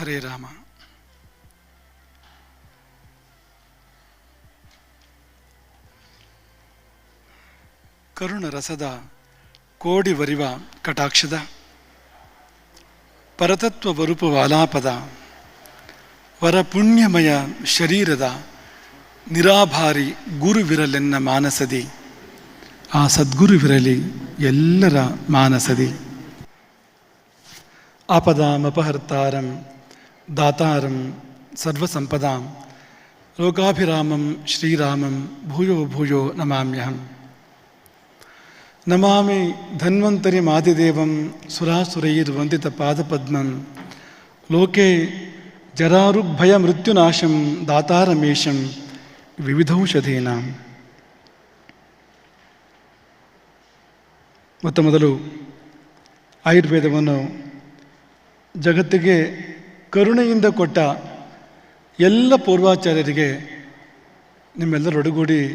ಹರೇ ರಾಮ. ಕರುಣ ರಸದ ಕೋಡಿ ವರಿವ ಕಟಾಕ್ಷದ, ಪರತತ್ವ ವರುಪ ವಾಲಾಪದ, ವರ ಪುಣ್ಯಮಯ ಶರೀರದ ನಿರಾಭಾರಿ ಗುರುವಿರಲೆನ್ನ ಮಾನಸದಿ, ಆ ಸದ್ಗುರುವಿರಲಿ ಎಲ್ಲರ ಮಾನಸದಿ. ಆಪದಾಮಪಹರ್ತಾರಂ ದಾತಾರಂ ಸರ್ವಸಂಪದಾಂ ಲೋಕಾಭಿರಾಮಂ ಶ್ರೀರಾಮಂ ಭೂಯೋ ಭೂಯೋ ನಮಾಮ್ಯಹಂ ನಮಾಮಿ ಧನ್ವಂತರಿ ಮಾದಿದೇವಂ ಸುರಾಸುರೈರ್ವಂದಿತ ಪಾದಪದ್ಮಂ ಲೋಕೆ ಜರಾರುಗ್ಭಯ ಮೃತ್ಯುನಾಶಂ ದಾತಾರಮೇಶಂ ವಿವಿಧೌಷಧೀನಾಂ ಮೊತ್ತ ಮೊದಲು ಆಯುರ್ವೇದವನ್ನು ಜಗತ್ತಿಗೆ ಕರುಣೆಯಿಂದ ಕೊಟ್ಟ ಎಲ್ಲ ಪೂರ್ವಾಚಾರ್ಯರಿಗೆ ನಿಮ್ಮೆಲ್ಲರೊಡಗೂಡಿ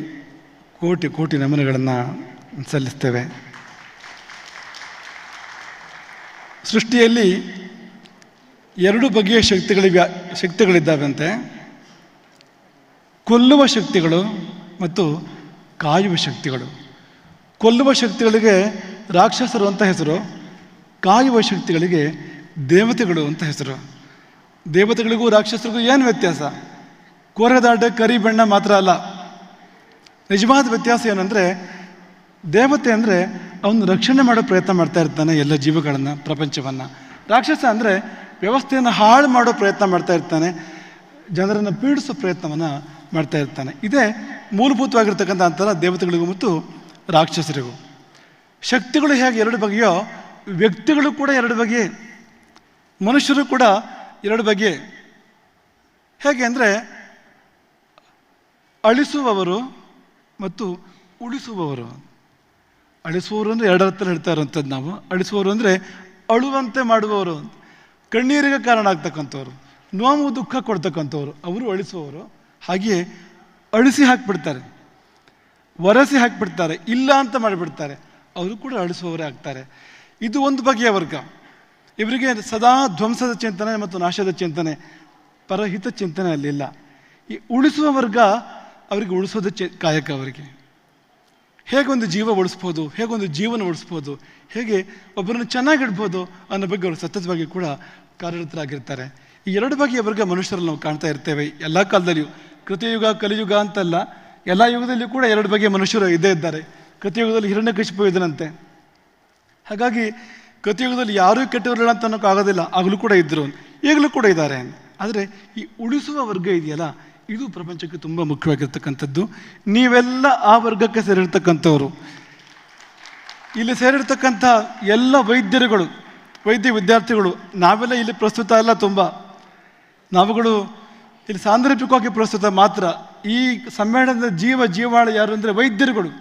ಕೋಟಿ ಕೋಟಿ ನಮನಗಳನ್ನು ಸಲ್ಲಿಸ್ತೇವೆ. ಸೃಷ್ಟಿಯಲ್ಲಿ ಎರಡು ಬಗೆಯ ಶಕ್ತಿಗಳಿವೆ, ಶಕ್ತಿಗಳಿದ್ದಾವಂತೆ. ಕೊಲ್ಲುವ ಶಕ್ತಿಗಳು ಮತ್ತು ಕಾಯುವ ಶಕ್ತಿಗಳು. ಕೊಲ್ಲುವ ಶಕ್ತಿಗಳಿಗೆ ರಾಕ್ಷಸರು ಅಂತ ಹೆಸರು, ಕಾಯುವ ಶಕ್ತಿಗಳಿಗೆ ದೇವತೆಗಳು ಅಂತ ಹೆಸರು. ದೇವತೆಗಳಿಗೂ ರಾಕ್ಷಸರಿಗೂ ಏನು ವ್ಯತ್ಯಾಸ? ಕೋರೆದಾಟ ಕರಿ ಬಣ್ಣ ಮಾತ್ರ ಅಲ್ಲ. ನಿಜವಾದ ವ್ಯತ್ಯಾಸ ಏನಂದರೆ, ದೇವತೆ ಅಂದರೆ ಅವನು ರಕ್ಷಣೆ ಮಾಡೋ ಪ್ರಯತ್ನ ಮಾಡ್ತಾ ಇರ್ತಾನೆ ಎಲ್ಲ ಜೀವಗಳನ್ನು, ಪ್ರಪಂಚವನ್ನು. ರಾಕ್ಷಸ ಅಂದರೆ ವ್ಯವಸ್ಥೆಯನ್ನು ಹಾಳು ಮಾಡೋ ಪ್ರಯತ್ನ ಮಾಡ್ತಾ ಇರ್ತಾನೆ, ಜನರನ್ನು ಪೀಡಿಸೋ ಪ್ರಯತ್ನವನ್ನು ಮಾಡ್ತಾ ಇರ್ತಾನೆ. ಇದೇ ಮೂಲಭೂತವಾಗಿರ್ತಕ್ಕಂಥ ಅಂತರ ದೇವತೆಗಳಿಗೂ ಮತ್ತು ರಾಕ್ಷಸರಿಗೂ. ಶಕ್ತಿಗಳು ಹೇಗೆ ಎರಡು ಬಗೆಯೋ, ವ್ಯಕ್ತಿಗಳು ಕೂಡ ಎರಡು ಬಗೆಯೇ. ಮನುಷ್ಯರು ಕೂಡ ಎರಡು ಬಗೆ ಹೇಗೆ ಅಂದರೆ, ಅಳಿಸುವವರು ಮತ್ತು ಉಳಿಸುವವರು. ಅಳಿಸುವವರು ಅಂದರೆ ಎರಡು ಹತ್ರ ಹೇಳ್ತಾ ಇರೋಂಥದ್ದು ನಾವು. ಅಳಿಸುವವರು ಅಂದರೆ ಅಳುವಂತೆ ಮಾಡುವವರು ಕಣ್ಣೀರಿಗೆ ಕಾರಣ ಆಗ್ತಕ್ಕಂಥವ್ರು. ನೋವು ದುಃಖ ಕೊಡ್ತಕ್ಕಂಥವ್ರು. ಅವರು ಅಳಿಸುವವರು. ಹಾಗೆಯೇ ಅಳಿಸಿ ಹಾಕಿಬಿಡ್ತಾರೆ. ಒರೆಸಿ ಹಾಕಿಬಿಡ್ತಾರೆ. ಇಲ್ಲ ಅಂತ ಮಾಡಿಬಿಡ್ತಾರೆ. ಅವರು ಕೂಡ ಅಳಿಸುವವರೇ ಆಗ್ತಾರೆ. ಇದು ಒಂದು ಬಗೆಯ ವರ್ಗ. ಇವರಿಗೆ ಸದಾ ಧ್ವಂಸದ ಚಿಂತನೆ ಮತ್ತು ನಾಶದ ಚಿಂತನೆ, ಪರಹಿತ ಚಿಂತನೆ ಅಲ್ಲಿಲ್ಲ. ಈ ಉಳಿಸುವ ವರ್ಗ ಅವರಿಗೆ ಉಳಿಸೋದು ಚಿ, ಕಾಯಕ ಅವರಿಗೆ. ಹೇಗೊಂದು ಜೀವ ಉಳಿಸ್ಬೋದು ಹೇಗೊಂದು ಜೀವನ ಉಳಿಸ್ಬೋದು, ಹೇಗೆ ಒಬ್ಬರನ್ನು ಚೆನ್ನಾಗಿಡ್ಬೋದು ಅನ್ನೋ ಬಗ್ಗೆ ಅವರು ಸತತವಾಗಿ ಕೂಡ ಕಾರ್ಯರತರಾಗಿರ್ತಾರೆ. ಈ ಎರಡು ಬಗೆಯ ವರ್ಗ ಮನುಷ್ಯರಲ್ಲಿ ನಾವು ಕಾಣ್ತಾ ಇರ್ತೇವೆ. ಎಲ್ಲ ಕಾಲದಲ್ಲಿಯೂ ಕೃತಯುಗ, ಕಲಿಯುಗ ಅಂತಲ್ಲ, ಎಲ್ಲ ಯುಗದಲ್ಲಿಯೂ ಕೂಡ ಎರಡು ಬಗೆಯ ಮನುಷ್ಯರು ಇದ್ದೇ ಇದ್ದಾರೆ. ಕೃತಯುಗದಲ್ಲಿ ಹಿರಣ್ಯಕಶಿಪು ಇದನಂತೆ ಹಾಗಾಗಿ ಕೃತಯುಗದಲ್ಲಿ ಯಾರೂ ಕೆಟ್ಟವರಿಲ್ಲ ಅಂತ ಅನ್ನೋಕ್ಕಾಗೋದಿಲ್ಲ ಆಗಲೂ ಕೂಡ ಇದ್ದರು ಈಗಲೂ ಕೂಡ ಇದ್ದಾರೆ. ಆದರೆ ಈ ಉಳಿಸುವ ವರ್ಗ ಇದೆಯಲ್ಲ, ಇದು ಪ್ರಪಂಚಕ್ಕೆ ತುಂಬ ಮುಖ್ಯವಾಗಿರ್ತಕ್ಕಂಥದ್ದು. ನೀವೆಲ್ಲ ಆ ವರ್ಗಕ್ಕೆ ಸೇರಿರ್ತಕ್ಕಂಥವರು. ಇಲ್ಲಿ ಸೇರಿರ್ತಕ್ಕಂಥ ಎಲ್ಲ ವೈದ್ಯರುಗಳು, ವೈದ್ಯ ವಿದ್ಯಾರ್ಥಿಗಳು, ನಾವೆಲ್ಲ ಇಲ್ಲಿ ಪ್ರಸ್ತುತ ಅಲ್ಲ ತುಂಬ. ನಾವುಗಳು ಇಲ್ಲಿ ಸಾಂದರ್ಭಿಕವಾಗಿ ಪ್ರಸ್ತುತ ಮಾತ್ರ. ಈ ಸಮ್ಮೇಳನದ ಜೀವ ಜೀವಾಳ ಯಾರು ಅಂದರೆ ವೈದ್ಯರುಗಳು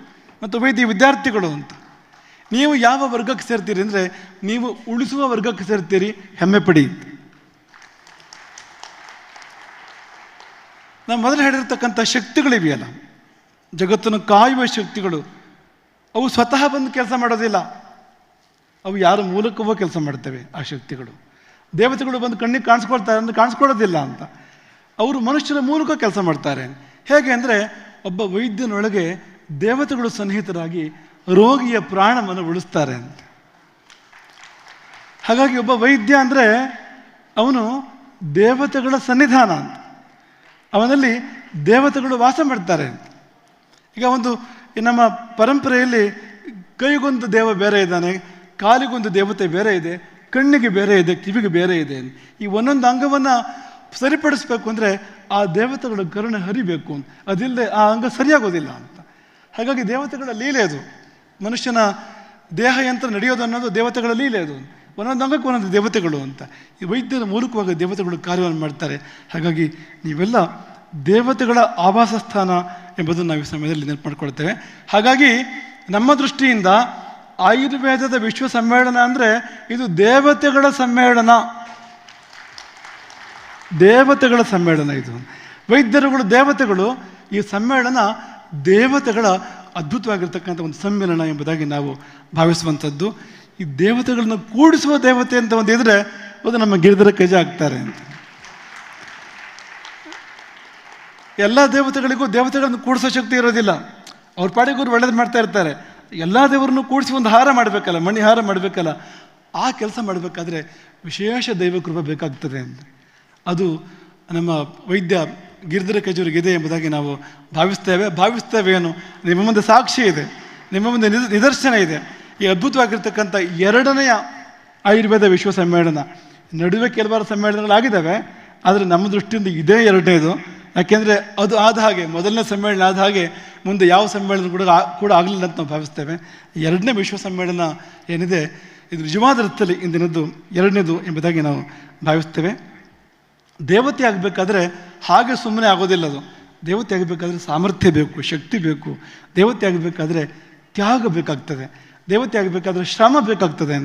ಮತ್ತು ವೈದ್ಯ ವಿದ್ಯಾರ್ಥಿಗಳು ಅಂತ. ನೀವು ಯಾವ ವರ್ಗಕ್ಕೆ ಸೇರ್ತೀರಿ ಅಂದರೆ ನೀವು ಉಳಿಸುವ ವರ್ಗಕ್ಕೆ ಸೇರ್ತೀರಿ, ಹೆಮ್ಮೆ ಪಡಿ. ನಾವು ಮೊದಲು ಹೇಳಿರ್ತಕ್ಕಂಥ ಶಕ್ತಿಗಳಿವೆಯಲ್ಲ, ಜಗತ್ತನ್ನು ಕಾಯುವ ಶಕ್ತಿಗಳು, ಅವು ಸ್ವತಃ ಬಂದು ಕೆಲಸ ಮಾಡೋದಿಲ್ಲ. ಅವು ಯಾರ ಮೂಲಕವೋ ಕೆಲಸ ಮಾಡ್ತವೆ ಆ ಶಕ್ತಿಗಳು. ದೇವತೆಗಳು ಬಂದು ಕಣ್ಣಿಗೆ ಕಾಣಿಸ್ಕೊಳ್ತಾರೆ ಅಂದರೆ ಕಾಣಿಸ್ಕೊಳ್ಳೋದಿಲ್ಲ ಅಂತ. ಅವರು ಮನುಷ್ಯರ ಮೂಲಕ ಕೆಲಸ ಮಾಡ್ತಾರೆ. ಹೇಗೆ ಅಂದರೆ ಒಬ್ಬ ವೈದ್ಯನೊಳಗೆ ದೇವತೆಗಳು ಸನ್ನಿಹಿತರಾಗಿ ರೋಗಿಯ ಪ್ರಾಣವನ್ನು ಉಳಿಸ್ತಾರೆ ಅಂತ. ಹಾಗಾಗಿ ಒಬ್ಬ ವೈದ್ಯ ಅಂದರೆ ಅವನು ದೇವತೆಗಳ ಸನ್ನಿಧಾನ ಅಂತ. ಅವನಲ್ಲಿ ದೇವತೆಗಳು ವಾಸ ಮಾಡ್ತಾರೆ ಈಗ ಒಂದು ನಮ್ಮ ಪರಂಪರೆಯಲ್ಲಿ ಕೈಗೊಂದು ದೇವ ಬೇರೆ ಇದ್ದಾನೆ, ಕಾಲಿಗೊಂದು ದೇವತೆ ಬೇರೆ ಇದೆ, ಕಣ್ಣಿಗೆ ಬೇರೆ ಇದೆ, ಕಿವಿಗೆ ಬೇರೆ ಇದೆ ಈ ಒಂದೊಂದು ಅಂಗವನ್ನು ಸರಿಪಡಿಸ್ಬೇಕು ಅಂದರೆ ಆ ದೇವತೆಗಳ ಕರುಣೆ ಹರಿಬೇಕು ಅದಿಲ್ಲದೆ ಆ ಅಂಗ ಸರಿಯಾಗೋದಿಲ್ಲ ಅಂತ. ಹಾಗಾಗಿ ದೇವತೆಗಳ ಲೀಲೆ ಅದು. ಮನುಷ್ಯನ ದೇಹ ಯಂತ್ರ ನಡೆಯೋದು ಅನ್ನೋದು ದೇವತೆಗಳಲ್ಲಿ ಇಲ್ಲ ಅದು. ಒಂದೊಂದು ಅಂಗಕ್ಕೆ ಒಂದೊಂದು ದೇವತೆಗಳು ಅಂತ. ಈ ವೈದ್ಯರ ಮೂಲಕವಾಗಿ ದೇವತೆಗಳು ಕಾರ್ಯವನ್ನು ಮಾಡ್ತಾರೆ. ಹಾಗಾಗಿ ನೀವೆಲ್ಲ ದೇವತೆಗಳ ಆವಾಸ ಸ್ಥಾನ ಎಂಬುದನ್ನು ನಾವು ಈ ಸಮಯದಲ್ಲಿ ನೆನಪು ಮಾಡ್ಕೊಳ್ತೇವೆ ಹಾಗಾಗಿ ನಮ್ಮ ದೃಷ್ಟಿಯಿಂದ ಆಯುರ್ವೇದದ ವಿಶ್ವ ಸಮ್ಮೇಳನ ಅಂದರೆ ಇದು ದೇವತೆಗಳ ಸಮ್ಮೇಳನ. ದೇವತೆಗಳ ಸಮ್ಮೇಳನ ಇದು. ವೈದ್ಯರುಗಳು, ದೇವತೆಗಳು ಈ ಸಮ್ಮೇಳನ ದೇವತೆಗಳ ಅದ್ಭುತವಾಗಿರ್ತಕ್ಕಂಥ ಒಂದು ಸಮ್ಮೇಳನ ಎಂಬುದಾಗಿ ನಾವು ಭಾವಿಸುವಂಥದ್ದು. ಈ ದೇವತೆಗಳನ್ನು ಕೂಡಿಸುವ ದೇವತೆ ಅಂತ ಒಂದು ಇದ್ರೆ ಅದು ನಮ್ಮ ಗಿರಿಧರ ಕಜ ಆಗ್ತಾರೆ ಅಂತ. ಎಲ್ಲ ದೇವತೆಗಳಿಗೂ ದೇವತೆಗಳನ್ನು ಕೂಡಿಸೋ ಶಕ್ತಿ ಇರೋದಿಲ್ಲ. ಅವ್ರ ಪಾಡಿಗೆ ಒಳ್ಳೇದು ಮಾಡ್ತಾ ಇರ್ತಾರೆ. ಎಲ್ಲ ದೇವರನ್ನು ಕೂಡಿಸಿ ಒಂದು ಹಾರ ಮಾಡಬೇಕಲ್ಲ, ಮಣಿಹಾರ ಮಾಡಬೇಕಲ್ಲ, ಆ ಕೆಲಸ ಮಾಡಬೇಕಾದ್ರೆ ವಿಶೇಷ ದೈವ ಕೃಪೆ ಬೇಕಾಗ್ತದೆ ಅಂತ. ಅದು ನಮ್ಮ ವೈದ್ಯ ಗಿರಿಧರ ಕಜೂರಿಗೆ ಇದೆ ಎಂಬುದಾಗಿ ನಾವು ಭಾವಿಸ್ತೇವೆ. ಭಾವಿಸ್ತೇವೆ ಏನು ನಿಮ್ಮ ಮುಂದೆ ಸಾಕ್ಷಿ ಇದೆ. ನಿಮ್ಮ ಮುಂದೆ ನಿದ- ನಿದರ್ಶನ ಇದೆ. ಈ ಅದ್ಭುತವಾಗಿರ್ತಕ್ಕಂಥ ಎರಡನೆಯ ಆಯುರ್ವೇದ ವಿಶ್ವ ಸಮ್ಮೇಳನ ನಡುವೆ ಕೆಲವಾರು ಸಮ್ಮೇಳನಗಳಾಗಿದ್ದಾವೆ. ಆದರೆ ನಮ್ಮ ದೃಷ್ಟಿಯಿಂದ ಇದೇ ಎರಡನೇದು. ಯಾಕೆಂದರೆ ಅದು ಆದ ಹಾಗೆ, ಮೊದಲನೇ ಸಮ್ಮೇಳನ ಆದ ಹಾಗೆ ಮುಂದೆ ಯಾವ ಸಮ್ಮೇಳನ ಕೂಡ ಕೂಡ ಆಗಲಿಲ್ಲ ಅಂತ ನಾವು ಭಾವಿಸ್ತೇವೆ. ಎರಡನೇ ವಿಶ್ವ ಸಮ್ಮೇಳನ ಏನಿದೆ? ಇದು ನಿಜವಾದ ಅರ್ಥದಲ್ಲಿ ಇಂದಿನದ್ದು ಎರಡನೇದು ಎಂಬುದಾಗಿ ನಾವು ಭಾವಿಸ್ತೇವೆ. ದೇವತೆ ಆಗಬೇಕಾದ್ರೆ ಹಾಗೆ ಸುಮ್ಮನೆ ಆಗೋದಿಲ್ಲ ಅದು. ದೇವತೆ ಆಗಬೇಕಾದ್ರೆ ಸಾಮರ್ಥ್ಯ ಬೇಕು, ಶಕ್ತಿ ಬೇಕು. ದೇವತೆ ಆಗಬೇಕಾದ್ರೆ ತ್ಯಾಗ ಬೇಕಾಗ್ತದೆ. ದೇವತೆ ಆಗಬೇಕಾದ್ರೆ ಶ್ರಮ ಬೇಕಾಗ್ತದೆ.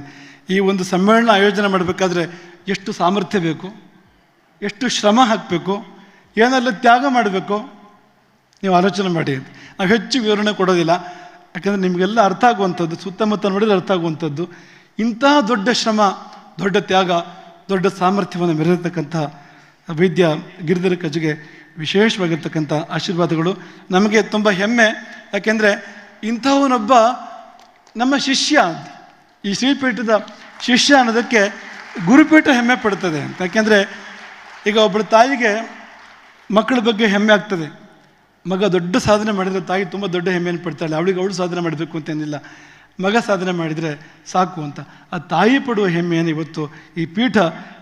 ಈ ಒಂದು ಸಮ್ಮೇಳನ ಆಯೋಜನೆ ಮಾಡಬೇಕಾದ್ರೆ ಎಷ್ಟು ಸಾಮರ್ಥ್ಯ ಬೇಕು? ಎಷ್ಟು ಶ್ರಮ ಹಾಕಬೇಕು? ಏನೆಲ್ಲ ತ್ಯಾಗ ಮಾಡಬೇಕು? ನೀವು ಆಲೋಚನೆ ಮಾಡಿ. ನಾವು ಹೆಚ್ಚು ವಿವರಣೆ ಕೊಡೋದಿಲ್ಲ. ಯಾಕಂದರೆ ನಿಮಗೆಲ್ಲ ಅರ್ಥ ಆಗುವಂಥದ್ದು, ಸುತ್ತಮುತ್ತ ನೋಡಿದ್ರೆ ಅರ್ಥ ಆಗುವಂಥದ್ದು. ಇಂತಹ ದೊಡ್ಡ ಶ್ರಮ, ದೊಡ್ಡ ತ್ಯಾಗ, ದೊಡ್ಡ ಸಾಮರ್ಥ್ಯವನ್ನು ಮೆರೆದಿರ್ತಕ್ಕಂಥ ವೈದ್ಯ ಗಿರಿಧರ ಕಜ್ಜಿಗೆ ವಿಶೇಷವಾಗಿರ್ತಕ್ಕಂಥ ಆಶೀರ್ವಾದಗಳು ನಮಗೆ ತುಂಬ ಹೆಮ್ಮೆ. ಯಾಕೆಂದರೆ ಇಂಥವನೊಬ್ಬ ನಮ್ಮ ಶಿಷ್ಯ, ಈ ಶ್ರೀಪೀಠದ ಶಿಷ್ಯ ಅನ್ನೋದಕ್ಕೆ ಗುರುಪೀಠ ಹೆಮ್ಮೆ ಪಡ್ತದೆ ಅಂತ. ಯಾಕೆಂದರೆ ಈಗ ಒಬ್ಬಳ ತಾಯಿಗೆ ಮಕ್ಕಳ ಬಗ್ಗೆ ಹೆಮ್ಮೆ ಆಗ್ತದೆ. ಮಗ ದೊಡ್ಡ ಸಾಧನೆ ಮಾಡಿದರೆ ತಾಯಿ ತುಂಬ ದೊಡ್ಡ ಹೆಮ್ಮೆಯನ್ನು ಪಡ್ತಾಳೆ. ಅವಳಿಗೆ ಅವಳು ಸಾಧನೆ ಮಾಡಬೇಕು ಅಂತೇನಿಲ್ಲ. ಮಗ ಸಾಧನೆ ಮಾಡಿದರೆ ಸಾಕು ಅಂತ. ಆ ತಾಯಿ ಪಡುವ ಹೆಮ್ಮೆಯನ್ನು ಇವತ್ತು ಈ ಪೀಠ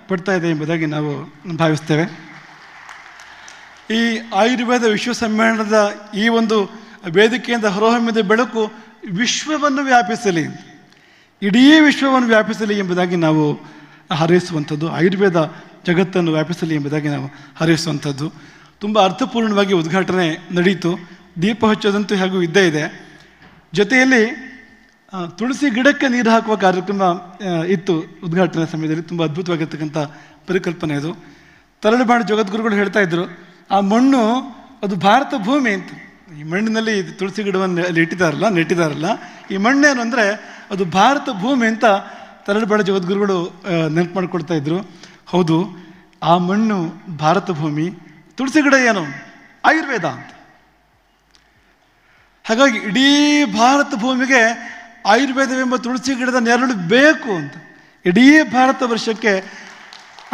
ಪಡ್ತಾ ಇದೆ ಎಂಬುದಾಗಿ ನಾವು ಭಾವಿಸ್ತೇವೆ. ಈ ಆಯುರ್ವೇದ ವಿಶ್ವ ಸಮ್ಮೇಳನದ ಈ ಒಂದು ವೇದಿಕೆಯಿಂದ ಹೊರಹೊಮ್ಮಿದ ಬೆಳಕು ವಿಶ್ವವನ್ನು ವ್ಯಾಪಿಸಲಿ, ಇಡೀ ವಿಶ್ವವನ್ನು ವ್ಯಾಪಿಸಲಿ ಎಂಬುದಾಗಿ ನಾವು ಹಾರೈಸುವಂಥದ್ದು, ಆಯುರ್ವೇದ ಜಗತ್ತನ್ನು ವ್ಯಾಪಿಸಲಿ ಎಂಬುದಾಗಿ ನಾವು ಹಾರೈಸುವಂಥದ್ದು. ತುಂಬ ಅರ್ಥಪೂರ್ಣವಾಗಿ ಉದ್ಘಾಟನೆ ನಡೀತು. ದೀಪ ಹಚ್ಚೋದಂತೂ ಹಾಗೂ ಇದ್ದೇ ಇದೆ. ಜೊತೆಯಲ್ಲಿ ತುಳಸಿ ಗಿಡಕ್ಕೆ ನೀರು ಹಾಕುವ ಕಾರ್ಯಕ್ರಮ ಇತ್ತು ಉದ್ಘಾಟನೆ ಸಮಯದಲ್ಲಿ. ತುಂಬ ಅದ್ಭುತವಾಗಿರ್ತಕ್ಕಂಥ ಪರಿಕಲ್ಪನೆ ಅದು. ತರಳುಬಾಣ ಜಗದ್ಗುರುಗಳು ಹೇಳ್ತಾ ಇದ್ರು, ಆ ಮಣ್ಣು ಅದು ಭಾರತ ಭೂಮಿ ಅಂತ. ಈ ಮಣ್ಣಿನಲ್ಲಿ ತುಳಸಿ ಗಿಡವನ್ನು ಅಲ್ಲಿ ಇಟ್ಟಿದಾರಲ್ಲ, ನೆಟ್ಟಿದಾರಲ್ಲ. ಈ ಮಣ್ಣೇನು ಅಂದರೆ ಅದು ಭಾರತ ಭೂಮಿ ಅಂತ ತರಳುಬಾಣ ಜಗದ್ಗುರುಗಳು ನೆನಪು ಮಾಡಿಕೊಡ್ತಾ ಇದ್ರು. ಹೌದು, ಆ ಮಣ್ಣು ಭಾರತ ಭೂಮಿ, ತುಳಸಿ ಗಿಡ ಏನು? ಆಯುರ್ವೇದ ಅಂತ. ಹಾಗಾಗಿ ಇಡೀ ಭಾರತ ಭೂಮಿಗೆ ಆಯುರ್ವೇದವೆಂಬ ತುಳಸಿ ಗಿಡದ ನೆರಳು ಬೇಕು ಅಂತ. ಇಡೀ ಭಾರತ ವರ್ಷಕ್ಕೆ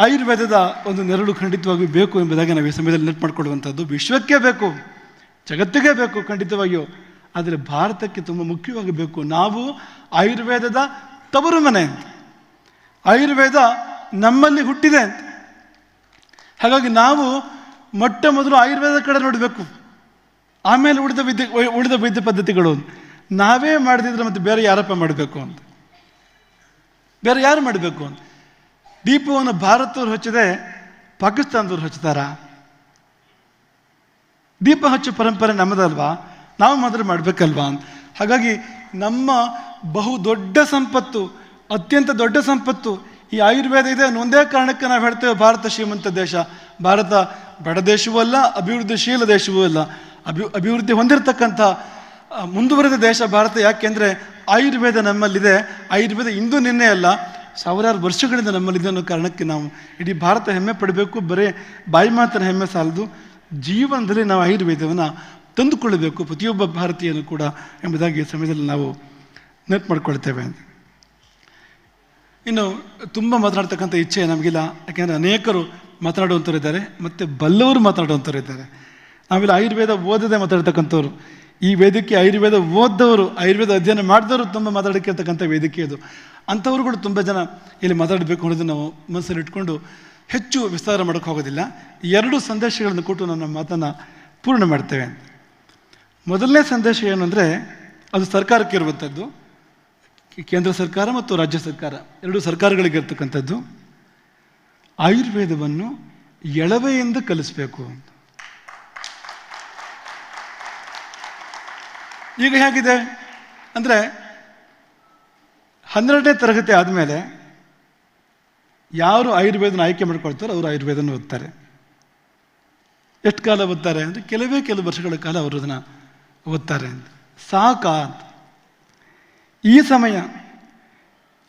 ಆಯುರ್ವೇದದ ಒಂದು ನೆರಳು ಖಂಡಿತವಾಗಿಯೂ ಬೇಕು ಎಂಬುದಾಗಿ ನಾವು ಈ ಸಮಯದಲ್ಲಿ ನೆನಪು ಮಾಡಿಕೊಳ್ಳುವಂಥದ್ದು. ವಿಶ್ವಕ್ಕೆ ಬೇಕು, ಜಗತ್ತಿಗೆ ಬೇಕು ಖಂಡಿತವಾಗಿಯೂ. ಆದರೆ ಭಾರತಕ್ಕೆ ತುಂಬ ಮುಖ್ಯವಾಗಿ ಬೇಕು. ನಾವು ಆಯುರ್ವೇದದ ತವರು ಮನೆ ಅಂತ. ಆಯುರ್ವೇದ ನಮ್ಮಲ್ಲಿ ಹುಟ್ಟಿದೆ ಅಂತ. ಹಾಗಾಗಿ ನಾವು ಮೊಟ್ಟ ಮೊದಲು ಆಯುರ್ವೇದ ಕಡೆ ನೋಡಬೇಕು. ಆಮೇಲೆ ಉಳಿದ ವಿದ್ಯೆ, ಉಳಿದ ವೈದ್ಯ ಪದ್ಧತಿಗಳು ನಾವೇ ಮಾಡದಿದ್ರೆ ಮತ್ತೆ ಬೇರೆ ಯಾರಪ್ಪ ಮಾಡಬೇಕು ಅಂತ? ಬೇರೆ ಯಾರು ಮಾಡಬೇಕು ಅಂತ? ದೀಪವನ್ನು ಭಾರತದವ್ರು ಹಚ್ಚದೆ ಪಾಕಿಸ್ತಾನದವ್ರು ಹಚ್ಚುತ್ತಾರ ದೀಪ ಹಚ್ಚು ಪರಂಪರೆ ನಮ್ಮದಲ್ವಾ? ನಾವು ಮಾತ್ರ ಮಾಡಬೇಕಲ್ವಾ ಅಂತ? ಹಾಗಾಗಿ ನಮ್ಮ ಬಹು ದೊಡ್ಡ ಸಂಪತ್ತು, ಅತ್ಯಂತ ದೊಡ್ಡ ಸಂಪತ್ತು ಈ ಆಯುರ್ವೇದ ಇದೆ ಒಂದೇ ಕಾರಣಕ್ಕೆ ನಾವು ಹೇಳ್ತೇವೆ ಭಾರತ ಶ್ರೀಮಂತ ದೇಶ. ಭಾರತ ಬಡ ದೇಶವೂ ಅಲ್ಲ, ಅಭಿವೃದ್ಧಿಶೀಲ ದೇಶವೂ ಅಲ್ಲ. ಅಭಿ, ಅಭಿವೃದ್ಧಿ ಹೊಂದಿರತಕ್ಕಂಥ ಮುಂದುವರೆದ ದೇಶ ಭಾರತ ಯಾಕೆಂದರೆ ಆಯುರ್ವೇದ ನಮ್ಮಲ್ಲಿದೆ. ಆಯುರ್ವೇದ ಇಂದು ನಿನ್ನೆ ಅಲ್ಲ, ಸಾವಿರಾರು ವರ್ಷಗಳಿಂದ ನಮ್ಮಲ್ಲಿದೆ ಅನ್ನೋ ಕಾರಣಕ್ಕೆ ನಾವು ಇಡೀ ಭಾರತ ಹೆಮ್ಮೆ ಪಡಬೇಕು, ಬರೀ ಬಾಯಿ ಮಾತ್ರ ಹೆಮ್ಮೆ ಸಾಲದು. ಜೀವನದಲ್ಲಿ ನಾವು ಆಯುರ್ವೇದವನ್ನು ತಂದುಕೊಳ್ಳಬೇಕು, ಪ್ರತಿಯೊಬ್ಬ ಭಾರತೀಯನು ಕೂಡ ಎಂಬುದಾಗಿ ಸಮಯದಲ್ಲಿ ನಾವು ನೆನಪು ಮಾಡ್ಕೊಳ್ತೇವೆ. ಇನ್ನು ತುಂಬ ಮಾತನಾಡ್ತಕ್ಕಂಥ ಇಚ್ಛೆ ನಮಗಿಲ್ಲ, ಯಾಕೆಂದರೆ ಅನೇಕರು ಮಾತನಾಡುವಂಥವ್ರು ಇದ್ದಾರೆ ಮತ್ತು ಬಲ್ಲವರು ಮಾತನಾಡುವಂಥವ್ರು ಇದ್ದಾರೆ ನಾವಿಲ್ಲಿ ಆಯುರ್ವೇದ ಓದದೆ ಮಾತಾಡ್ತಕ್ಕಂಥವ್ರು. ಈ ವೇದಿಕೆ ಆಯುರ್ವೇದ ಓದ್ದವರು, ಆಯುರ್ವೇದ ಅಧ್ಯಯನ ಮಾಡಿದವರು ತುಂಬ ಮಾತಾಡಕ್ಕಿರ್ತಕ್ಕಂಥ ವೇದಿಕೆ ಇದು. ಅಂಥವ್ರುಗಳು ತುಂಬ ಜನ ಇಲ್ಲಿ ಮಾತಾಡಬೇಕು ಅನ್ನೋದನ್ನು ನಾವು ಮನಸ್ಸಲ್ಲಿ ಇಟ್ಕೊಂಡು ಹೆಚ್ಚು ವಿಸ್ತಾರ ಮಾಡೋಕ್ಕೆ ಹೋಗೋದಿಲ್ಲ ಎರಡು ಸಂದೇಶಗಳನ್ನು ಕೊಟ್ಟು ನನ್ನ ಮಾತನ್ನು ಪೂರ್ಣ ಮಾಡ್ತೇವೆ. ಮೊದಲನೇ ಸಂದೇಶ ಏನು ಅಂದರೆ, ಅದು ಸರ್ಕಾರಕ್ಕೆ ಇರುವಂಥದ್ದು. ಕೇಂದ್ರ ಸರ್ಕಾರ ಮತ್ತು ರಾಜ್ಯ ಸರ್ಕಾರ, ಎರಡು ಸರ್ಕಾರಗಳಿಗೆ ಇರ್ತಕ್ಕಂಥದ್ದು. ಆಯುರ್ವೇದವನ್ನು ಎಳವೆಯಿಂದ ಕಲಿಸ್ಬೇಕು ಅಂತ. ಈಗ ಹೇಗಿದೆ? ಅಂದರೆ ಹನ್ನೆರಡನೇ ತರಗತಿ ಆದಮೇಲೆ ಯಾರು ಆಯುರ್ವೇದನ ಆಯ್ಕೆ ಮಾಡ್ಕೊಳ್ತಾರೋ ಅವರು ಆಯುರ್ವೇದನ ಓದ್ತಾರೆ. ಎಷ್ಟು ಕಾಲ ಓದ್ತಾರೆ? ಅಂದರೆ ಕೆಲವೇ ಕೆಲವು ವರ್ಷಗಳ ಕಾಲ ಅವರು ಅದನ್ನು ಓದ್ತಾರೆ ಅಂತ. ಸಾಕ ಅಂತ ಈ ಸಮಯ,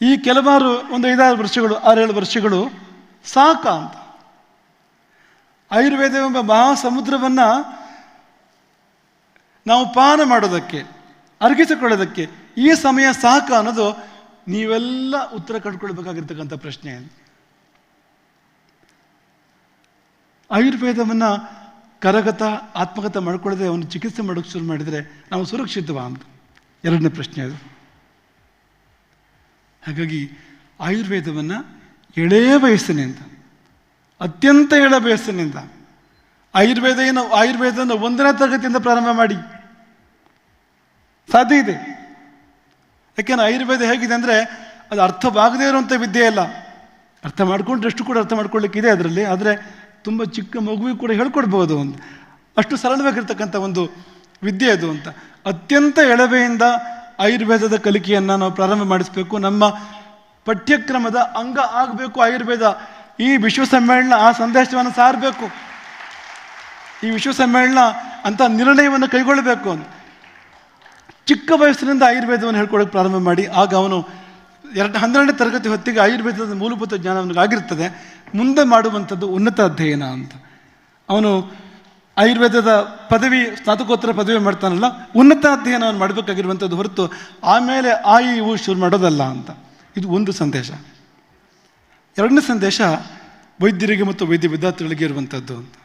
ಈ ಕೆಲವಾರು ಒಂದು ಐದಾರು ವರ್ಷಗಳು, ಆರೇಳು ವರ್ಷಗಳು ಸಾಕ ಅಂತ ಆಯುರ್ವೇದ ಎಂಬ ಮಹಾಸಮುದ್ರವನ್ನು ನಾವು ಪಾನ ಮಾಡೋದಕ್ಕೆ, ಅರ್ಗಿಸಿಕೊಳ್ಳೋದಕ್ಕೆ ಈ ಸಮಯ ಸಾಕ ಅನ್ನೋದು ನೀವೆಲ್ಲ ಉತ್ತರ ಕಂಡುಕೊಳ್ಬೇಕಾಗಿರ್ತಕ್ಕಂಥ ಪ್ರಶ್ನೆ. ಆಯುರ್ವೇದವನ್ನು ಕರಗತ ಆತ್ಮಗತ ಮಾಡ್ಕೊಳ್ಳದೆ ಅವನು ಚಿಕಿತ್ಸೆ ಮಾಡೋಕ್ಕೆ ಶುರು ಮಾಡಿದರೆ ನಾವು ಸುರಕ್ಷಿತವಾ ಅಂತ? ಎರಡನೇ ಪ್ರಶ್ನೆ ಅದು. ಹಾಗಾಗಿ ಆಯುರ್ವೇದವನ್ನು ಎಳೆಯ ಬಯಸಿನಿಂದ ಅತ್ಯಂತ ಎಳೆ ವಯಸ್ಸಿನಿಂದ ಆಯುರ್ವೇದ ಏನು, ಆಯುರ್ವೇದವನ್ನು ಒಂದನೇ ತರಗತಿಯಿಂದ ಪ್ರಾರಂಭ ಮಾಡಿ ಸಾಧ್ಯ ಇದೆ. ಯಾಕೆಂದ್ರೆ ಆಯುರ್ವೇದ ಹೇಗಿದೆ ಅಂದರೆ ಅದು ಅರ್ಥವಾಗದೇ ಇರುವಂಥ ವಿದ್ಯೆ ಅಲ್ಲ. ಅರ್ಥ ಮಾಡ್ಕೊಂಡ್ರಷ್ಟು ಕೂಡ ಅರ್ಥ ಮಾಡ್ಕೊಳ್ಳಿಕ್ಕಿದೆ ಅದರಲ್ಲಿ. ಆದರೆ ತುಂಬ ಚಿಕ್ಕ ಮಗುವಿಗೆ ಕೂಡ ಹೇಳ್ಕೊಡ್ಬೋದು ಒಂದು. ಅಷ್ಟು ಸರಳವಾಗಿರ್ತಕ್ಕಂಥ ಒಂದು ವಿದ್ಯೆ ಅದು ಅಂತ. ಅತ್ಯಂತ ಎಳವೆಯಿಂದ ಆಯುರ್ವೇದದ ಕಲಿಕೆಯನ್ನು ನಾವು ಪ್ರಾರಂಭ ಮಾಡಿಸಬೇಕು. ನಮ್ಮ ಪಠ್ಯಕ್ರಮದ ಅಂಗ ಆಗಬೇಕು ಆಯುರ್ವೇದ. ಈ ವಿಶ್ವ ಸಮ್ಮೇಳನ ಆ ಸಂದೇಶವನ್ನು ಸಾರಬೇಕು. ಈ ವಿಶ್ವ ಸಮ್ಮೇಳನ ಅಂತ ನಿರ್ಣಯವನ್ನು ಕೈಗೊಳ್ಳಬೇಕು ಅಂತ. ಚಿಕ್ಕ ವಯಸ್ಸಿನಿಂದ ಆಯುರ್ವೇದವನ್ನು ಹೇಳ್ಕೊಡೋಕೆ ಪ್ರಾರಂಭ ಮಾಡಿ, ಆಗ ಅವನು ಎರಡು ಹನ್ನೆರಡನೇ ತರಗತಿ ಹೊತ್ತಿಗೆ ಆಯುರ್ವೇದದ ಮೂಲಭೂತ ಜ್ಞಾನ ಅವನಿಗೆ ಆಗಿರ್ತದೆ ಮುಂದೆ ಮಾಡುವಂಥದ್ದು ಉನ್ನತ ಅಧ್ಯಯನ ಅಂತ. ಅವನು ಆಯುರ್ವೇದದ ಪದವಿ, ಸ್ನಾತಕೋತ್ತರ ಪದವಿ ಮಾಡ್ತಾನಲ್ಲ, ಉನ್ನತ ಅಧ್ಯಯನವನ್ನು ಮಾಡಬೇಕಾಗಿರುವಂಥದ್ದು ಹೊರತು ಆಮೇಲೆ ಆ ಇವು ಶುರು ಮಾಡೋದಲ್ಲ ಅಂತ. ಇದು ಒಂದು ಸಂದೇಶ. ಎರಡನೇ ಸಂದೇಶ ವೈದ್ಯರಿಗೆ ಮತ್ತು ವೈದ್ಯ ವಿದ್ಯಾರ್ಥಿಗಳಿಗೆ ಇರುವಂಥದ್ದು ಅಂತ.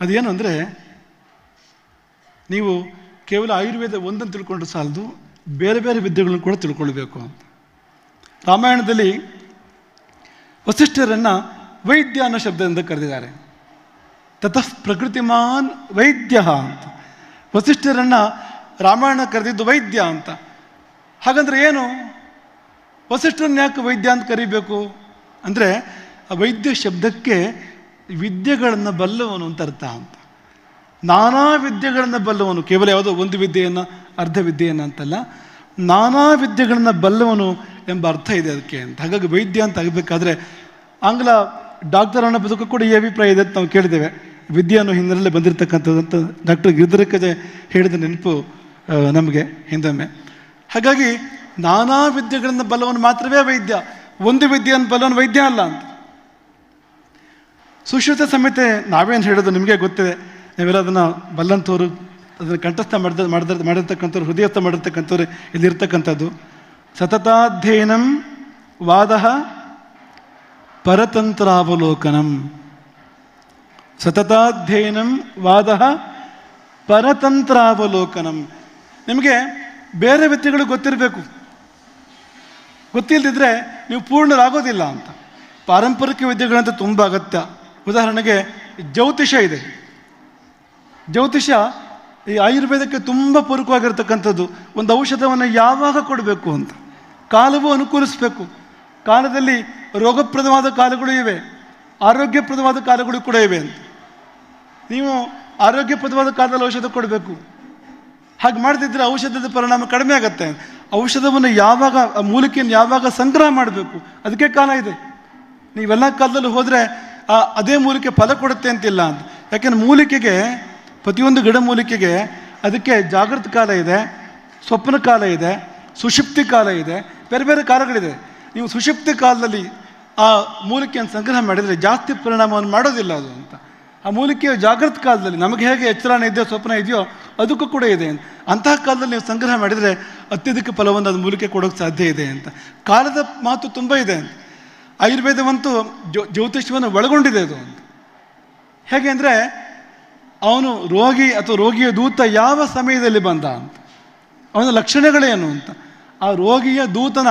ಅದೇನು ಅಂದರೆ, ನೀವು ಕೇವಲ ಆಯುರ್ವೇದ ಒಂದನ್ನು ತಿಳ್ಕೊಂಡ್ರೆ ಸಾಲದು, ಬೇರೆ ಬೇರೆ ವಿದ್ಯೆಗಳನ್ನು ಕೂಡ ತಿಳ್ಕೊಳ್ಬೇಕು. ರಾಮಾಯಣದಲ್ಲಿ ವಸಿಷ್ಠರನ್ನು ವೈದ್ಯ ಅನ್ನೋ ಶಬ್ದದಿಂದ ಕರೆದಿದ್ದಾರೆ. ತತಃ ಪ್ರಕೃತಿಮಾನ್ ವೈದ್ಯ ಅಂತ. ವಸಿಷ್ಠರನ್ನು ರಾಮಾಯಣ ಕರೆದಿದ್ದು ವೈದ್ಯ ಅಂತ. ಹಾಗಂದ್ರೆ ಏನು? ವಸಿಷ್ಠರನ್ನ ಯಾಕೆ ವೈದ್ಯ ಅಂತ ಕರಿಬೇಕು? ಅಂದರೆ ಆ ವೈದ್ಯ ಶಬ್ದಕ್ಕೆ ವಿದ್ಯೆಗಳನ್ನು ಬಲ್ಲವನು ಅಂತ ಅರ್ಥ ಅಂತ. ನಾನಾ ವಿದ್ಯೆಗಳನ್ನು ಬಲ್ಲವನು. ಕೇವಲ ಯಾವುದೋ ಒಂದು ವಿದ್ಯೆಯನ್ನು, ಅರ್ಧ ವಿದ್ಯೆಯನ್ನು ಅಂತಲ್ಲ. ನಾನಾ ವಿದ್ಯೆಗಳನ್ನು ಬಲ್ಲವನು ಎಂಬ ಅರ್ಥ ಇದೆ ಅದಕ್ಕೆ ಅಂತ. ಹಾಗಾಗಿ ವೈದ್ಯ ಅಂತ ಆಗಬೇಕಾದ್ರೆ, ಆಂಗ್ಲ ಡಾಕ್ಟರ್ ಅನ್ನೋ ಬದುಕು ಕೂಡ ಈ ಅಭಿಪ್ರಾಯ ಇದೆ ಅಂತ ನಾವು ಕೇಳಿದ್ದೇವೆ. ವಿದ್ಯೆ ಅನ್ನೋ ಹಿನ್ನೆಲೆಯಲ್ಲಿ ಬಂದಿರತಕ್ಕಂಥದ್ದು ಅಂತ ಡಾಕ್ಟರ್ ಗಿರಿಧರಕಜೆ ಹೇಳಿದ ನೆನಪು ನಮಗೆ ಹಿಂದೊಮ್ಮೆ. ಹಾಗಾಗಿ ನಾನಾ ವಿದ್ಯೆಗಳನ್ನು ಬಲ್ಲವನು ಮಾತ್ರವೇ ವೈದ್ಯ, ಒಂದು ವಿದ್ಯೆಯನ್ನು ಬಲ್ಲವನು ವೈದ್ಯ ಅಲ್ಲ ಅಂತ. ಸುಶ್ರುತ ಸಮೇತ ನಾವೇನು ಹೇಳೋದು ನಿಮಗೆ ಗೊತ್ತಿದೆ. ನೀವೆಲ್ಲ ಅದನ್ನು ಬಲ್ಲಂಥವ್ರು ಅದನ್ನು ಕಂಠಸ್ಥ ಮಾಡಿದ ಮಾಡಿದ, ಮಾಡಿರ್ತಕ್ಕಂಥವ್ರು, ಹೃದಯಸ್ಥ ಮಾಡಿರ್ತಕ್ಕಂಥವ್ರು ಇಲ್ಲಿರ್ತಕ್ಕಂಥದ್ದು. ಸತತಾಧ್ಯಯನಂ ವಾದ ಪರತಂತ್ರಾವಲೋಕನಂ. ಸತತಾಧ್ಯಯನಂ ವಾದ ಪರತಂತ್ರಾವಲೋಕನಂ. ನಿಮಗೆ ಬೇರೆ ವ್ಯಕ್ತಿಗಳು ಗೊತ್ತಿರಬೇಕು. ಗೊತ್ತಿಲ್ಲದಿದ್ದರೆ ನೀವು ಪೂರ್ಣರಾಗೋದಿಲ್ಲ ಅಂತ. ಪಾರಂಪರಿಕ ವಿದ್ಯೆಗಳಂತ ತುಂಬ ಅಗತ್ಯ. ಉದಾಹರಣೆಗೆ ಜ್ಯೋತಿಷ ಇದೆ. ಜ್ಯೋತಿಷ ಈ ಆಯುರ್ವೇದಕ್ಕೆ ತುಂಬ ಪೂರಕವಾಗಿರ್ತಕ್ಕಂಥದ್ದು. ಒಂದು ಔಷಧವನ್ನು ಯಾವಾಗ ಕೊಡಬೇಕು ಅಂತ? ಕಾಲವೂ ಅನುಕೂಲಿಸಬೇಕು. ಕಾಲದಲ್ಲಿ ರೋಗಪ್ರದವಾದ ಕಾಲಗಳು ಇವೆ. ಆರೋಗ್ಯಪ್ರದವಾದ ಕಾಲಗಳು ಕೂಡ ಇವೆ ಅಂತ. ನೀವು ಆರೋಗ್ಯಪ್ರದವಾದ ಕಾಲದಲ್ಲಿ ಔಷಧ ಕೊಡಬೇಕು. ಹಾಗೆ ಮಾಡ್ತಿದ್ರೆ ಔಷಧದ ಪರಿಣಾಮ ಕಡಿಮೆ ಆಗುತ್ತೆ. ಔಷಧವನ್ನು ಯಾವಾಗ ಮೂಲಿಕೆಯನ್ನು ಯಾವಾಗ ಸಂಗ್ರಹ ಮಾಡಬೇಕು? ಅದಕ್ಕೆ ಕಾಲ ಇದೆ. ನೀವೆಲ್ಲ ಕಾಲದಲ್ಲಿ ಹೋದರೆ ಅದೇ ಮೂಲಿಕೆ ಫಲ ಕೊಡುತ್ತೆ ಅಂತಿಲ್ಲ ಅಂತ. ಯಾಕೆಂದ್ರೆ ಮೂಲಿಕೆಗೆ ಪ್ರತಿಯೊಂದು ಗಿಡಮೂಲಿಕೆಗೆ ಅದಕ್ಕೆ ಜಾಗೃತ ಕಾಲ ಇದೆ, ಸ್ವಪ್ನ ಕಾಲ ಇದೆ, ಸುಷಿಪ್ತಿ ಕಾಲ ಇದೆ, ಬೇರೆ ಬೇರೆ ಕಾಲಗಳಿದೆ. ನೀವು ಸುಷಿಪ್ತಿ ಕಾಲದಲ್ಲಿ ಆ ಮೂಲಿಕೆಯನ್ನು ಸಂಗ್ರಹ ಮಾಡಿದರೆ ಜಾಸ್ತಿ ಪರಿಣಾಮವನ್ನು ಮಾಡೋದಿಲ್ಲ ಅದು ಅಂತ. ಆ ಮೂಲಿಕೆಯ ಜಾಗೃತ ಕಾಲದಲ್ಲಿ ನಮಗೆ ಹೇಗೆ ಎಚ್ಚರಣೆ ಇದೆಯೋ, ಸ್ವಪ್ನ ಇದೆಯೋ ಅದಕ್ಕೂ ಕೂಡ ಇದೆ ಅಂತ. ಅಂತಹ ಕಾಲದಲ್ಲಿ ನೀವು ಸಂಗ್ರಹ ಮಾಡಿದರೆ ಅತ್ಯಧಿಕ ಫಲವನ್ನು ಅದು ಮೂಲಿಕೆ ಕೊಡೋಕ್ಕೆ ಸಾಧ್ಯ ಇದೆ ಅಂತ. ಕಾಲದ ಮಾತು ತುಂಬ ಇದೆ ಅಂತ. ಆಯುರ್ವೇದವಂತೂ ಜ್ಯೋ, ಜ್ಯೋತಿಷ್ಯವನ್ನು ಒಳಗೊಂಡಿದೆ ಅದು ಅಂತ. ಹೇಗೆ ಅಂದರೆ ಅವನು ರೋಗಿ ಅಥವಾ ರೋಗಿಯ ದೂತ ಯಾವ ಸಮಯದಲ್ಲಿ ಬಂದ? ಅಂತ ಅವನ ಲಕ್ಷಣಗಳೇನು ಅಂತ. ಆ ರೋಗಿಯ ದೂತನ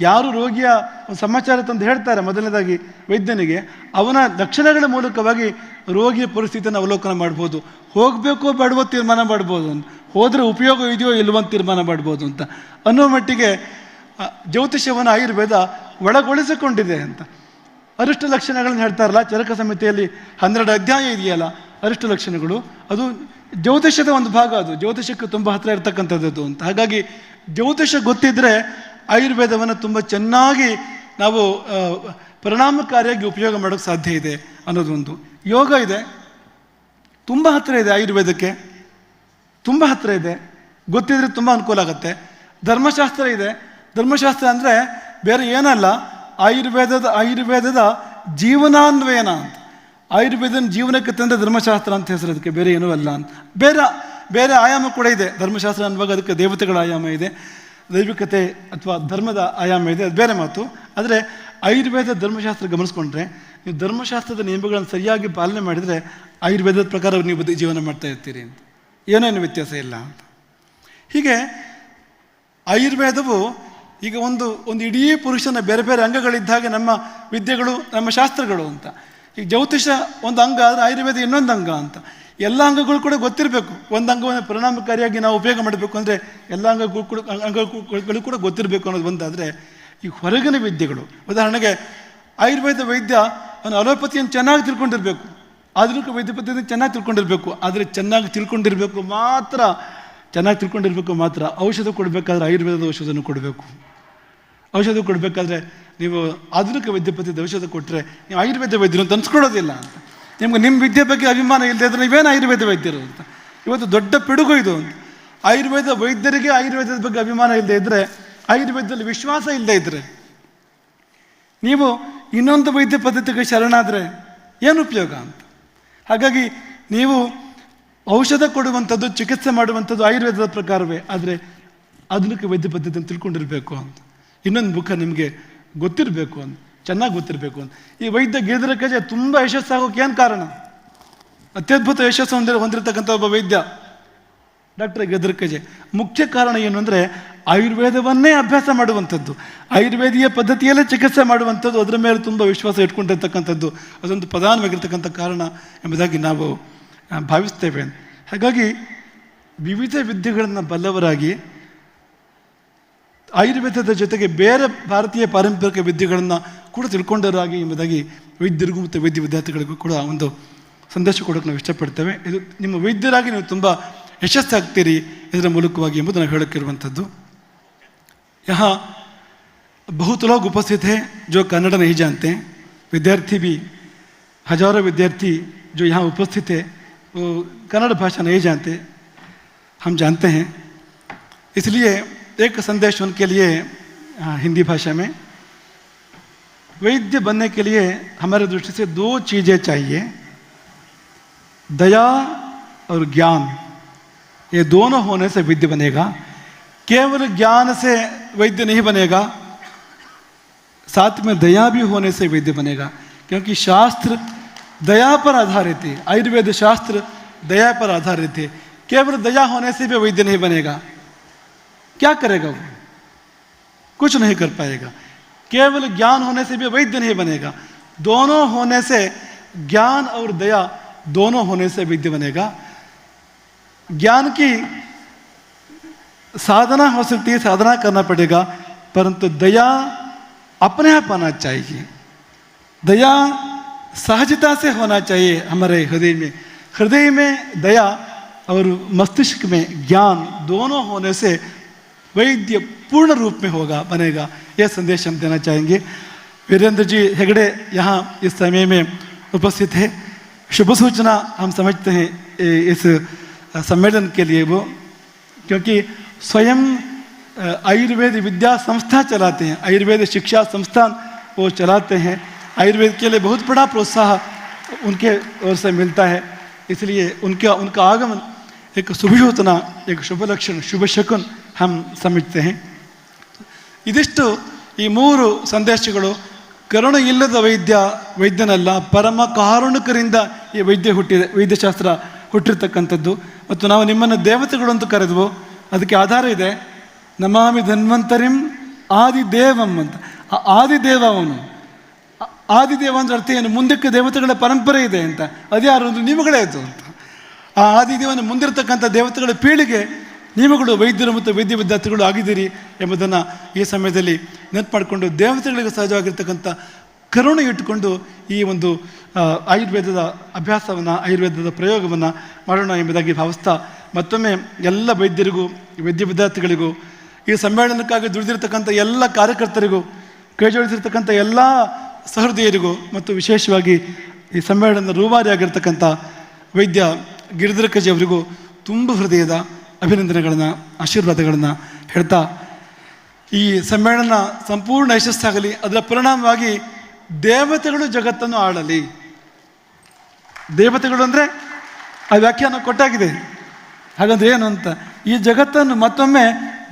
ಯಾರು ರೋಗಿಯ ಸಮಾಚಾರ ತಂದು ಹೇಳ್ತಾರೆ ಮೊದಲನೇದಾಗಿ ವೈದ್ಯನಿಗೆ. ಅವನ ಲಕ್ಷಣಗಳ ಮೂಲಕವಾಗಿ ರೋಗಿಯ ಪರಿಸ್ಥಿತಿಯನ್ನು ಅವಲೋಕನ ಮಾಡ್ಬೋದು. ಹೋಗಬೇಕೋ ಬೇಡವೋ ತೀರ್ಮಾನ ಮಾಡ್ಬೋದು ಅಂತ. ಹೋದರೆ ಉಪಯೋಗ ಇದೆಯೋ ಇಲ್ವೋ ಅಂತ ತೀರ್ಮಾನ ಮಾಡ್ಬೋದು ಅಂತ. ಅನ್ನೋ ಮಟ್ಟಿಗೆ ಜ್ಯೋತಿಷ್ಯವನ್ನು ಆಯುರ್ವೇದ ಒಳಗೊಳಿಸಿಕೊಂಡಿದೆ ಅಂತ. ಅರಿಷ್ಟ ಲಕ್ಷಣಗಳನ್ನು ಹೇಳ್ತಾರಲ್ಲ, ಚರಕ ಸಮಿತಿಯಲ್ಲಿ ಹನ್ನೆರಡು ಅಧ್ಯಾಯ ಇದೆಯಲ್ಲ ಅರಿಷ್ಟ ಲಕ್ಷಣಗಳು. ಅದು ಜ್ಯೋತಿಷ್ಯದ ಒಂದು ಭಾಗ ಅದು. ಜ್ಯೋತಿಷಕ್ಕೆ ತುಂಬ ಹತ್ತಿರ ಇರತಕ್ಕಂಥದ್ದು ಅಂತ. ಹಾಗಾಗಿ ಜ್ಯೋತಿಷ ಗೊತ್ತಿದ್ದರೆ ಆಯುರ್ವೇದವನ್ನು ತುಂಬ ಚೆನ್ನಾಗಿ ನಾವು ಪರಿಣಾಮಕಾರಿಯಾಗಿ ಉಪಯೋಗ ಮಾಡೋಕ್ಕೆ ಸಾಧ್ಯ ಇದೆ ಅನ್ನೋದೊಂದು ಯೋಗ ಇದೆ. ತುಂಬ ಹತ್ತಿರ ಇದೆ ಆಯುರ್ವೇದಕ್ಕೆ. ತುಂಬ ಹತ್ತಿರ ಇದೆ. ಗೊತ್ತಿದ್ರೆ ತುಂಬ ಅನುಕೂಲ ಆಗುತ್ತೆ. ಧರ್ಮಶಾಸ್ತ್ರ ಇದೆ. ಧರ್ಮಶಾಸ್ತ್ರ ಅಂದರೆ ಬೇರೆ ಏನಲ್ಲ. ಆಯುರ್ವೇದದ ಆಯುರ್ವೇದದ ಜೀವನಾನ್ವಯನ ಅಂತ. ಆಯುರ್ವೇದನ ಜೀವನಕ್ಕೆ ತಂದ ಧರ್ಮಶಾಸ್ತ್ರ ಅಂತ ಹೆಸರು, ಅದಕ್ಕೆ ಬೇರೆ ಏನೂ ಅಲ್ಲ ಅಂತ. ಬೇರೆ ಬೇರೆ ಆಯಾಮ ಕೂಡ ಇದೆ. ಧರ್ಮಶಾಸ್ತ್ರ ಅನ್ನುವಾಗ ಅದಕ್ಕೆ ದೇವತೆಗಳ ಆಯಾಮ ಇದೆ. ದೈವಿಕತೆ ಅಥವಾ ಧರ್ಮದ ಆಯಾಮ ಇದೆ, ಅದು ಬೇರೆ ಮಾತು. ಆದರೆ ಆಯುರ್ವೇದ ಧರ್ಮಶಾಸ್ತ್ರ ಗಮನಿಸ್ಕೊಂಡ್ರೆ, ನೀವು ಧರ್ಮಶಾಸ್ತ್ರದ ನಿಯಮಗಳನ್ನು ಸರಿಯಾಗಿ ಪಾಲನೆ ಮಾಡಿದರೆ ಆಯುರ್ವೇದದ ಪ್ರಕಾರ ನೀವು ಜೀವನ ಮಾಡ್ತಾ ಇರ್ತೀರಿ ಅಂತ. ಏನೇನು ವ್ಯತ್ಯಾಸ ಇಲ್ಲ ಅಂತ. ಹೀಗೆ ಆಯುರ್ವೇದವು ಈಗ ಒಂದು ಒಂದು ಇಡೀ ಪುರುಷನ ಬೇರೆ ಬೇರೆ ಅಂಗಗಳಿದ್ದ ಹಾಗೆ ನಮ್ಮ ವಿದ್ಯೆಗಳು, ನಮ್ಮ ಶಾಸ್ತ್ರಗಳು ಅಂತ. ಈಗ ಜ್ಯೋತಿಷ ಒಂದು ಅಂಗ, ಆದರೆ ಆಯುರ್ವೇದ ಇನ್ನೊಂದು ಅಂಗ ಅಂತ. ಎಲ್ಲ ಅಂಗಗಳು ಕೂಡ ಗೊತ್ತಿರಬೇಕು. ಒಂದು ಅಂಗವನ್ನು ಪರಿಣಾಮಕಾರಿಯಾಗಿ ನಾವು ಉಪಯೋಗ ಮಾಡಬೇಕು ಅಂದರೆ ಎಲ್ಲ ಅಂಗಗಳು ಕೂಡ ಅಂಗಗಳು ಕೂಡ ಗೊತ್ತಿರಬೇಕು ಅನ್ನೋದು ಒಂದಾದರೆ ಈ ಹೊರಗಿನ ವಿದ್ಯೆಗಳು. ಉದಾಹರಣೆಗೆ ಆಯುರ್ವೇದ ವೈದ್ಯ ಅವನು ಅಲೋಪತಿಯನ್ನು ಚೆನ್ನಾಗಿ ತಿಳ್ಕೊಂಡಿರಬೇಕು. ಆಧುನಿಕ ವೈದ್ಯ ಪದ್ಧತಿಯನ್ನು ಚೆನ್ನಾಗಿ ತಿಳ್ಕೊಂಡಿರಬೇಕು. ಆದರೆ ಚೆನ್ನಾಗಿ ತಿಳ್ಕೊಂಡಿರಬೇಕು ಮಾತ್ರ, ಚೆನ್ನಾಗಿ ತಿಳ್ಕೊಂಡಿರಬೇಕು ಮಾತ್ರ. ಔಷಧ ಕೊಡಬೇಕಾದ್ರೆ ಆಯುರ್ವೇದದ ಔಷಧನ ಕೊಡಬೇಕು. ಔಷಧ ಕೊಡಬೇಕಾದ್ರೆ ನೀವು ಆಧುನಿಕ ವೈದ್ಯ ಪದ್ಧತಿ ಔಷಧ ಕೊಟ್ಟರೆ ನೀವು ಆಯುರ್ವೇದ ವೈದ್ಯರು ಅಂತ ಅನ್ಸ್ಕೊಳ್ಳೋದಿಲ್ಲ ಅಂತ. ನಿಮ್ಗೆ ನಿಮ್ಮ ವಿದ್ಯೆ ಬಗ್ಗೆ ಅಭಿಮಾನ ಇಲ್ಲದೆ ಇದ್ರೆ ನೀವೇನು ಆಯುರ್ವೇದ ವೈದ್ಯರು ಅಂತ. ಇವತ್ತು ದೊಡ್ಡ ಪಿಡುಗು ಇದು. ಅಂತ ಆಯುರ್ವೇದ ವೈದ್ಯರಿಗೆ ಆಯುರ್ವೇದದ ಬಗ್ಗೆ ಅಭಿಮಾನ ಇಲ್ಲದೆ ಇದ್ದರೆ ಆಯುರ್ವೇದದಲ್ಲಿ ವಿಶ್ವಾಸ ಇಲ್ಲದೆ ಇದ್ದರೆ ನೀವು ಇನ್ನೊಂದು ವೈದ್ಯ ಪದ್ಧತಿಗೆ ಶರಣಾದರೆ ಏನು ಉಪಯೋಗ ಅಂತ. ಹಾಗಾಗಿ ನೀವು ಔಷಧ ಕೊಡುವಂಥದ್ದು, ಚಿಕಿತ್ಸೆ ಮಾಡುವಂಥದ್ದು ಆಯುರ್ವೇದದ ಪ್ರಕಾರವೇ, ಆದರೆ ಆಧುನಿಕ ವೈದ್ಯ ಪದ್ಧತಿಯನ್ನು ತಿಳ್ಕೊಂಡಿರಬೇಕು ಅಂತ. ಇನ್ನೊಂದು ಮುಖ ನಿಮಗೆ ಗೊತ್ತಿರಬೇಕು ಅಂತ, ಚೆನ್ನಾಗಿ ಗೊತ್ತಿರಬೇಕು ಅಂತ. ಈ ವೈದ್ಯ ಗಿರಿಧರ ಕಜೆ ತುಂಬ ಯಶಸ್ಸಾಗೋಕೆ ಏನು ಕಾರಣ? ಅತ್ಯದ್ಭುತ ಯಶಸ್ಸು ಹೊಂದಿರ, ಹೊಂದಿರತಕ್ಕಂಥ ಒಬ್ಬ ವೈದ್ಯ, ಡಾಕ್ಟರ್ ಗಿರಿಧರ ಕಜೆ. ಮುಖ್ಯ ಕಾರಣ ಏನು ಅಂದರೆ, ಆಯುರ್ವೇದವನ್ನೇ ಅಭ್ಯಾಸ ಮಾಡುವಂಥದ್ದು. ಆಯುರ್ವೇದೀಯ ಪದ್ಧತಿಯಲ್ಲೇ ಚಿಕಿತ್ಸೆ ಮಾಡುವಂಥದ್ದು ಅದರ ಮೇಲೆ ತುಂಬ ವಿಶ್ವಾಸ ಇಟ್ಕೊಂಡಿರ್ತಕ್ಕಂಥದ್ದು. ಅದೊಂದು ಪ್ರಧಾನವಾಗಿರ್ತಕ್ಕಂಥ ಕಾರಣ ಎಂಬುದಾಗಿ ನಾವು ಭಾವಿಸ್ತೇವೆ. ಹಾಗಾಗಿ ವಿವಿಧ ವಿದ್ಯೆಗಳನ್ನು ಬಲ್ಲವರಾಗಿ ಆಯುರ್ವೇದದ ಜೊತೆಗೆ ಬೇರೆ ಭಾರತೀಯ ಪಾರಂಪರಿಕ ವಿದ್ಯೆಗಳನ್ನು ಕೂಡ ತಿಳ್ಕೊಂಡವರಾಗಿ ಎಂಬುದಾಗಿ ವೈದ್ಯರಿಗೂ ಮತ್ತು ವೈದ್ಯ ವಿದ್ಯಾರ್ಥಿಗಳಿಗೂ ಕೂಡ ಒಂದು ಸಂದೇಶ ಕೊಡೋಕೆ ನಾವು ಇಷ್ಟಪಡ್ತೇವೆ ಇದು ನಿಮ್ಮ ವೈದ್ಯರಾಗಿ ನೀವು ತುಂಬ ಯಶಸ್ಸಾಗ್ತೀರಿ ಇದರ ಮೂಲಕವಾಗಿ ಎಂಬುದು ನಾವು ಹೇಳೋಕ್ಕಿರುವಂಥದ್ದು यहाँ बहुत लोग उपस्थित हैं जो कन्नड़ नहीं जानते विद्यार्थी भी हजारों विद्यार्थी जो यहाँ उपस्थित है वो कन्नड़ भाषा नहीं जानते हम जानते हैं इसलिए एक संदेश उनके लिए हिंदी भाषा में। वैद्य बनने के लिए हमारे दृष्टि से दो चीज़ें चाहिए, दया और ज्ञान। ये दोनों होने से वैद्य बनेगा। केवल ज्ञान से वैद्य नहीं बनेगा, साथ में दया भी होने से वैद्य बनेगा। क्योंकि शास्त्र दया पर आधारित है, आयुर्वेद शास्त्र दया पर आधारित है। केवल दया होने से भी वैद्य नहीं बनेगा। क्या करेगा वो? कुछ नहीं कर पाएगा। केवल ज्ञान होने से भी वैद्य नहीं बनेगा। दोनों होने से ज्ञान और दया दोनों होने से वैद्य बनेगा। ज्ञान की साधना हो सकती है, साधना करना पड़ेगा, परंतु दया अपने आप आना चाहिए। दया सहजता से होना चाहिए हमारे हृदय में। हृदय में दया और मस्तिष्क में ज्ञान दोनों होने से वैद्य पूर्ण रूप में होगा, बनेगा, यह संदेश हम देना चाहेंगे। वीरेंद्र जी हेगड़े यहाँ इस समय में उपस्थित है। शुभ सूचना हम समझते हैं इस सम्मेलन के लिए वो, क्योंकि स्वयं आयुर्वेद विद्या संस्था चलाते हैं, आयुर्वेद शिक्षा संस्थान वो चलाते हैं। आयुर्वेद के लिए बहुत बड़ा प्रोत्साह उनके ओर से मिलता है, इसलिए उनका उनका आगमन एक शुभ सूचना, एक शुभ लक्षण, शुभ शकुन ಹಮ್ ಸಮಿತೆ ಇದಿಷ್ಟು ಈ ಮೂರು ಸಂದೇಶಗಳು ಕರುಣ ಇಲ್ಲದ ವೈದ್ಯ, ವೈದ್ಯನಲ್ಲ, ಪರಮ ಕಾರುಣಿಕರಿಂದ ಈ ವೈದ್ಯ ಹುಟ್ಟಿದೆ, ವೈದ್ಯಶಾಸ್ತ್ರ ಹುಟ್ಟಿರ್ತಕ್ಕಂಥದ್ದು. ಮತ್ತು ನಾವು ನಿಮ್ಮನ್ನು ದೇವತೆಗಳು ಅಂತ ಕರೆದವು. ಅದಕ್ಕೆ ಆಧಾರ ಇದೆ. ನಮಾಮಿ ಧನ್ವಂತರಿಂ ಆದಿದೇವಂ ಅಂತ. ಆದಿದೇವ ಅವನು. ಆದಿದೇವ ಅಂದ್ರೆ ಅರ್ಥ ಏನು? ಮುಂದಕ್ಕೆ ದೇವತೆಗಳ ಪರಂಪರೆ ಇದೆ ಅಂತ. ಅದ್ಯಾರು? ಒಂದು ನಿಮಗಳೇ ಇದ್ದು ಅಂತ. ಆ ಆದಿದೇವನ ಮುಂದಿರತಕ್ಕಂಥ ದೇವತೆಗಳ ಪೀಳಿಗೆ ನೀವುಗಳು ವೈದ್ಯರು ಮತ್ತು ವೈದ್ಯ ವಿದ್ಯಾರ್ಥಿಗಳು ಆಗಿದ್ದೀರಿ ಎಂಬುದನ್ನು ಈ ಸಮಯದಲ್ಲಿ ನೆನಪು ಮಾಡಿಕೊಂಡು ದೇವತೆಗಳಿಗೆ ಸಹಜವಾಗಿರ್ತಕ್ಕಂಥ ಕರುಣೆ ಇಟ್ಟುಕೊಂಡು ಈ ಒಂದು ಆಯುರ್ವೇದದ ಅಭ್ಯಾಸವನ್ನು, ಆಯುರ್ವೇದದ ಪ್ರಯೋಗವನ್ನು ಮಾಡೋಣ ಎಂಬುದಾಗಿ ಭಾವಿಸ್ತಾ ಮತ್ತೊಮ್ಮೆ ಎಲ್ಲ ವೈದ್ಯರಿಗೂ, ವೈದ್ಯ ವಿದ್ಯಾರ್ಥಿಗಳಿಗೂ, ಈ ಸಮ್ಮೇಳನಕ್ಕಾಗಿ ದುಡಿದಿರ್ತಕ್ಕಂಥ ಎಲ್ಲ ಕಾರ್ಯಕರ್ತರಿಗೂ ಕೈ ಜೋಡಿಸಿರ್ತಕ್ಕಂಥ ಎಲ್ಲ ಸಹೃದಯರಿಗೂ ಮತ್ತು ವಿಶೇಷವಾಗಿ ಈ ಸಮ್ಮೇಳನದ ರೂವಾರಿಯಾಗಿರ್ತಕ್ಕಂಥ ವೈದ್ಯ ಗಿರಿಧರ ಕಜಿ ಅವರಿಗೂ ತುಂಬ ಹೃದಯದ ಅಭಿನಂದನೆಗಳನ್ನು, ಆಶೀರ್ವಾದಗಳನ್ನು ಹೇಳ್ತಾ ಈ ಸಮ್ಮೇಳನ ಸಂಪೂರ್ಣ ಯಶಸ್ಸಾಗಲಿ, ಅದರ ಪರಿಣಾಮವಾಗಿ ದೇವತೆಗಳು ಜಗತ್ತನ್ನು ಆಳಲಿ. ದೇವತೆಗಳು ಅಂದರೆ ಆ ವ್ಯಾಖ್ಯಾನ ಕೊಟ್ಟಾಗಿದೆ. ಹಾಗಂದ್ರೆ ಏನು ಅಂತ, ಈ ಜಗತ್ತನ್ನು ಮತ್ತೊಮ್ಮೆ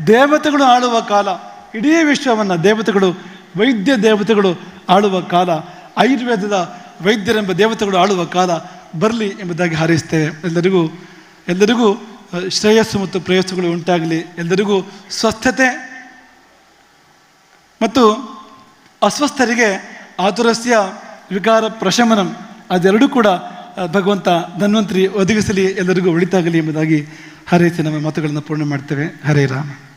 ದೇವತೆಗಳು ಆಳುವ ಕಾಲ, ಇಡೀ ವಿಶ್ವವನ್ನು ದೇವತೆಗಳು, ವೈದ್ಯ ದೇವತೆಗಳು ಆಳುವ ಕಾಲ, ಆಯುರ್ವೇದದ ವೈದ್ಯರೆಂಬ ದೇವತೆಗಳು ಆಳುವ ಕಾಲ ಬರಲಿ ಎಂಬುದಾಗಿ ಹಾರೈಸ್ತೇವೆ. ಎಲ್ಲರಿಗೂ ಎಲ್ಲರಿಗೂ ಶ್ರೇಯಸ್ಸು ಮತ್ತು ಪ್ರೇಯಸ್ಸುಗಳು ಉಂಟಾಗಲಿ. ಎಲ್ಲರಿಗೂ ಸ್ವಸ್ಥತೆ ಮತ್ತು ಅಸ್ವಸ್ಥರಿಗೆ ಆತುರಸ್ಯ ವಿಕಾರ ಪ್ರಶಮನಂ. ಅದೆರಡೂ ಕೂಡ ಭಗವಂತ ಧನ್ವಂತರಿ ಒದಗಿಸಲಿ, ಎಲ್ಲರಿಗೂ ಒಳಿತಾಗಲಿ ಎಂಬುದಾಗಿ ಹರೈಸಿ ನಮ್ಮ ಮಾತುಗಳನ್ನು ಪೂರ್ಣ ಮಾಡ್ತೇವೆ. ಹರೇ ರಾಮ.